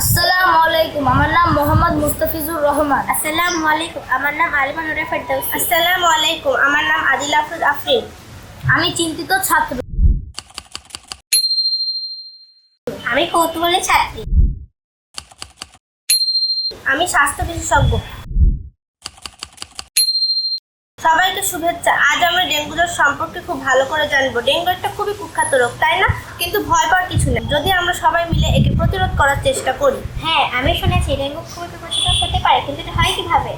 আসসালামু আলাইকুম আমার নাম মোহাম্মদ মুস্তাফিজুর রহমান। আসসালামু আলাইকুম আমার নাম আলিমা নুরা ফেরদৌস আসসালামু আলাইকুম আমার নাম আদিল আফরোজ আফরিন। আমি চিন্তিত ছাত্র। আমি কৌতূহলী ছাত্রী। আমি স্বাস্থ্য বিশেষজ্ঞ। সবাইকে শুভেচ্ছা। আজ আমরা ডেঙ্গু জ্বর সম্পর্কে খুব ভালো করে জানব। ডেঙ্গু একটা খুবই কুখ্যাত রোগ তাই না? কিন্তু ভয় পাওয়ার কিছু নেই। যদি আমরা সবাই মিলে একে প্রতিরোধ করার চেষ্টা করি। হ্যাঁ আমি শুনেছি ডেঙ্গু খুবই বিপজ্জনক হতে পারে কিন্তু এটা হয় কীভাবে?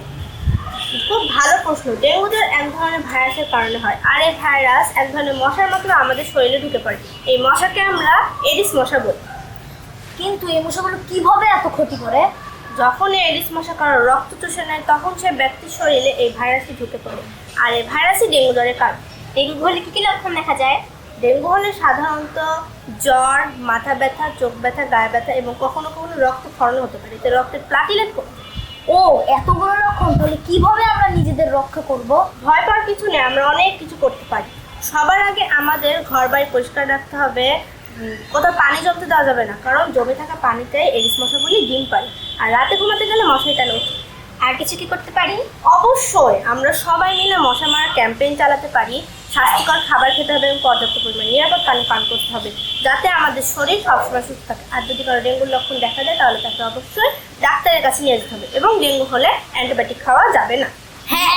খুব ভালো প্রশ্ন। ডেঙ্গু জ্বর এক ধরনের ভাইরাসের কারণে হয়। আর এই ভাইরাস এক ধরনের মশার মতো আমাদের শরীরে ঢুকে পড়ে। এই মশাকে আমরা এডিস মশা বলি। কিন্তু এই মশাগুলো কীভাবে এত ক্ষতি করে? যখন এই এডিস মশা কারও রক্ত চুষে নেয়, তখন সে ব্যক্তির শরীরে এই ভাইরাসটি ঢুকে পড়ে। আর এই ভাইরাসই ডেঙ্গু জ্বরের কারণ ডেঙ্গু হলে কী কী লক্ষণ দেখা যায়? ডেঙ্গু হলে সাধারণত জ্বর, মাথা ব্যথা, চোখ ব্যথা, গায়ে ব্যথা এবং কখনো কখনো রক্ত ক্ষরণ হতে পারে। এতে রক্তের প্লাটিলেট ও, এতগুলো লক্ষণ, তাহলে কীভাবে আমরা নিজেদের রক্ষা করব? ভয় পাওয়ার কিছু নেই, আমরা অনেক কিছু করতে পারি। সবার আগে আমাদের ঘর বাড়ি পরিষ্কার রাখতে হবে। কোথাও পানি জমতে দেওয়া যাবে না, কারণ জমে থাকা পানিতে এডিস মশাগুলি ডিম পারে আর রাতে ঘুমাতে গেলে মশারি টানো। আর কিছু কি করতে পারি? অবশ্যই, আমরা সবাই মিলে মশা মারার ক্যাম্পেইন চালাতে পারি। স্বাস্থ্যকর খাবার খেতে হবে এবং পর্যাপ্ত পরিমাণে নিরাপদ পানি পান করতে হবে, যাতে আমাদের শরীর সবসময় সুস্থ থাকে। আর যদি কারও ডেঙ্গুর লক্ষণ দেখা যায় তাহলে তাকে অবশ্যই ডাক্তারের কাছে নিয়ে যেতে হবে, এবং ডেঙ্গু হলে অ্যান্টিবায়োটিক খাওয়া যাবে না। হ্যাঁ